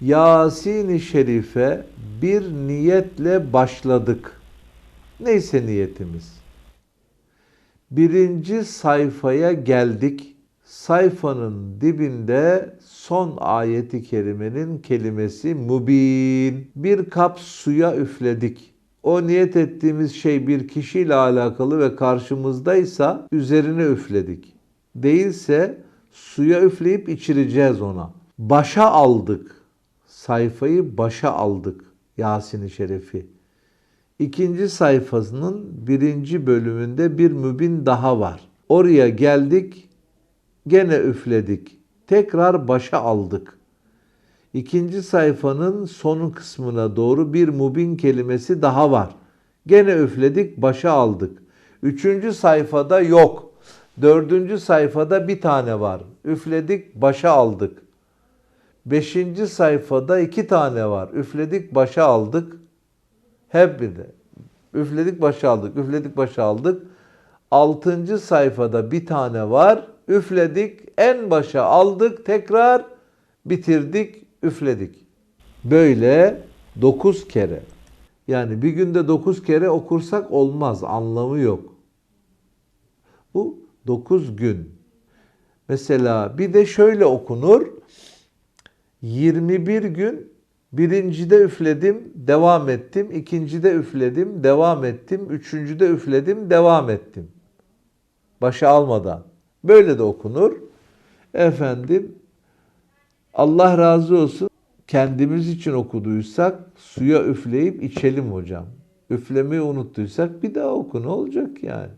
Yasin-i Şerif'e bir niyetle başladık. Neyse niyetimiz. Birinci sayfaya geldik. Sayfanın dibinde son ayeti kerimenin kelimesi mubin. Bir kap suya üfledik. O niyet ettiğimiz şey bir kişiyle alakalı ve karşımızdaysa üzerine üfledik. Değilse suya üfleyip içireceğiz ona. Başa aldık. Sayfayı başa aldık. Yasin-i Şerifi. İkinci sayfasının birinci bölümünde bir mübin daha var. Oraya geldik, gene üfledik. Tekrar başa aldık. İkinci sayfanın son kısmına doğru bir mubin kelimesi daha var. Gene üfledik, başa aldık. Üçüncü sayfada yok. Dördüncü sayfada bir tane var. Üfledik, başa aldık. Beşinci sayfada iki tane var. Üfledik, başa aldık. Hep bir de. Üfledik, başa aldık. Üfledik, başa aldık. Altıncı sayfada bir tane var. Üfledik, en başa aldık. Tekrar bitirdik, üfledik. Böyle dokuz kere. Yani bir günde dokuz kere okursak olmaz. Anlamı yok. Bu dokuz gün. Mesela bir de şöyle okunur. 21 gün birincide üfledim, devam ettim. ikincide üfledim, devam ettim. Üçüncüde üfledim, devam ettim. Başa almadan. Böyle de okunur. Efendim Allah razı olsun. Kendimiz için okuduysak suya üfleyip içelim hocam. Üflemeyi unuttuysak bir daha oku ne olacak yani?